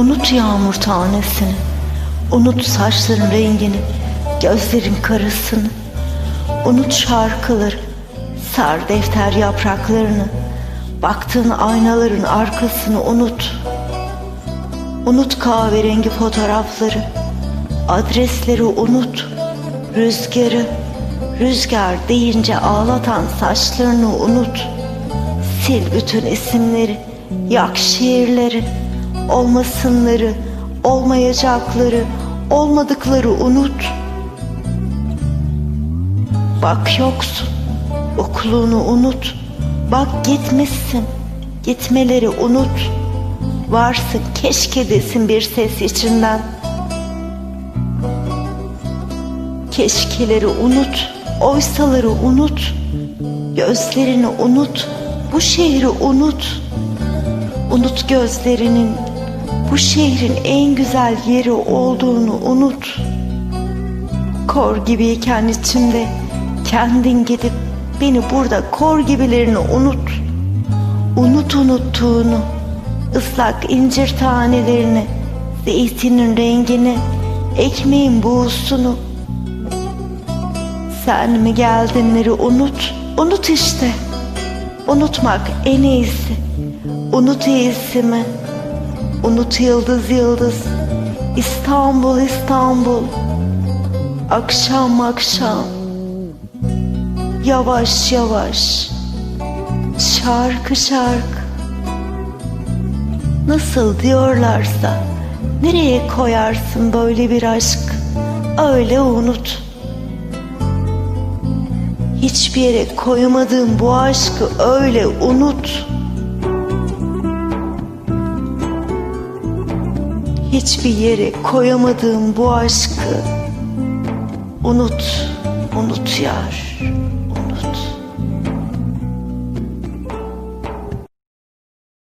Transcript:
Unut yağmur tanesini. Unut saçların rengini, gözlerin karasını. Unut şarkıları, sar defter yapraklarını. Baktığın aynaların arkasını unut. Unut kahverengi fotoğrafları. Adresleri unut. Rüzgarı, rüzgar deyince ağlatan saçlarını unut. Sil bütün isimleri, yak şiirleri, olmasınları, olmayacakları, olmadıkları unut. Bak yoksun, okulunu unut. Bak gitmişsin, gitmeleri unut. Varsın keşke desin bir ses içinden. Keşkeleri unut, oysaları unut. Gözlerini unut, bu şehri unut. Unut gözlerinin bu şehrin en güzel yeri olduğunu unut. Kor gibiyken içimde kendin gidip beni burada kor gibilerini unut. Unut unuttuğunu, ıslak incir tanelerini, zeytinin rengini, ekmeğin buğusunu. Sen mi geldinleri unut, unut işte. Unutmak en iyisi. Unut iyisi mi? Unut yıldız yıldız. İstanbul İstanbul. Akşam akşam. Yavaş yavaş. Şarkı şarkı. Nasıl diyorlarsa nereye koyarsın böyle bir aşk? Öyle unut. Hiçbir yere koymadığın bu aşkı öyle unut. Hiçbir yere koyamadığım bu aşkı unut, unut yar.